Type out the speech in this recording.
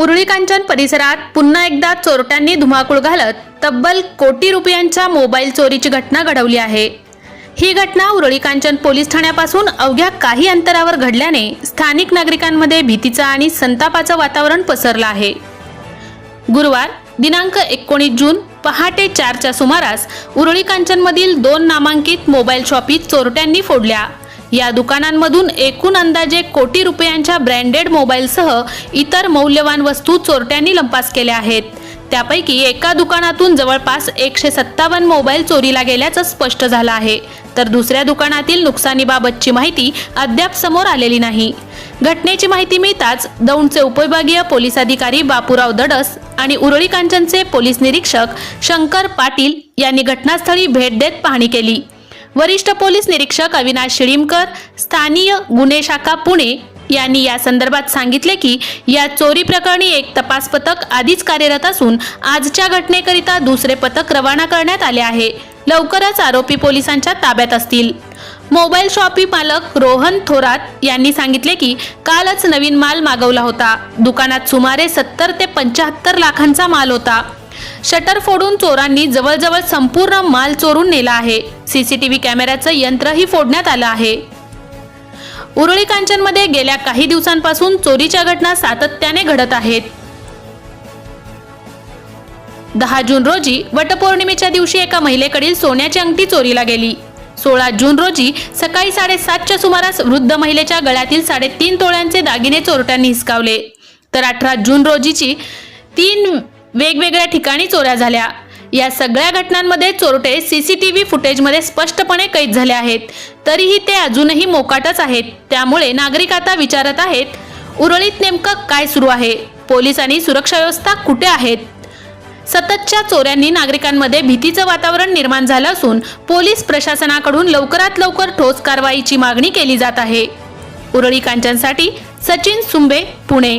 उरळी कांचन परिसरात पुन्हा एकदा चोरट्यांनी धुमाकूळ घालत तब्बल कोटी रुपयांच्या मोबाईल चोरीची घटना घडवली आहे. ही घटना उरळी कांचन पोलीस ठाण्यापासून अवघ्या काही अंतरावर घडल्याने स्थानिक नागरिकांमध्ये भीतीचं आणि संतापाचं वातावरण पसरलं आहे. गुरुवार दिनांक एकोणीस जून पहाटे चारच्या सुमारास उरळी कांचनमधील दोन नामांकित मोबाईल शॉपी चोरट्यांनी फोडल्या. या दुकानांमधून एकूण अंदाजे कोटी रुपयांच्या ब्रँडेड मोबाईलसह इतर मौल्यवान वस्तू चोरट्यांनी लंपास केल्या आहेत. त्यापैकी एका दुकानातून जवळपास एकशे सत्तावन्न मोबाईल चोरीला गेल्याचं स्पष्ट झालं आहे. तर दुसऱ्या दुकानातील नुकसानीबाबतची माहिती अद्याप समोर आलेली नाही. घटनेची माहिती मिळताच दौंडचे उपविभागीय पोलीस अधिकारी बापूराव दडस आणि उरळी कांचनचे पोलीस निरीक्षक शंकर पाटील यांनी घटनास्थळी भेट देत पाहणी केली. वरिष्ठ पोलीस निरीक्षक अविनाश शिळीमकर स्थानीय गुन्हे शाखा पुणे यांनी या संदर्भात सांगितले की या चोरी प्रकरणी एक तपास पथक आधीच कार्यरत असून आजच्या घटनेकरिता दुसरे पथक रवाना करण्यात आले आहे. लवकरच आरोपी पोलिसांच्या ताब्यात असतील. मोबाईल शॉपी मालक रोहन थोरात यांनी सांगितले की कालच नवीन माल मागवला होता. दुकानात सुमारे सत्तर ते पंच्याहत्तर लाखांचा माल होता. शटर फोडून चोरांनी जवळजवळ संपूर्ण माल चोरून नेला आहे. सीसीटीव्ही कॅमेऱ्याचं यंत्रही फोडण्यात आलं आहे. उरळी कांचनमध्ये गेल्या काही दिवसांपासून चोरीच्या घटना सातत्याने घडत आहेत. दहा जून रोजी वटपौर्णिमेच्या दिवशी एका महिलेकडील सोन्याची अंगठी चोरीला गेली. सोळा जून रोजी सकाळी साडेसातच्या सुमारास वृद्ध महिलेच्या गळ्यातील साडेतीन तोळ्यांचे दागिने चोरट्यांनी हिसकावले. तर अठरा जून रोजीची तीन वेगवेगळ्या ठिकाणी चोऱ्या झाल्या. या सगळ्या घटनांमध्ये चोरटे सीसीटीव्ही फुटेजमध्ये स्पष्टपणे कैद झाले आहेत. तरीही ते अजूनही मोकाटच आहेत. त्यामुळे नागरिक आता विचारत आहेत उरळीत नेमकं काय सुरू आहे? पोलीस आणि सुरक्षा व्यवस्था कुठे आहेत? सततच्या चोऱ्यांनी नागरिकांमध्ये भीतीचं वातावरण निर्माण झालं असून पोलीस प्रशासनाकडून लवकरात लवकर ठोस कारवाईची मागणी केली जात आहे. उरळी कांचनसाठी सचिन सुंबे पुणे.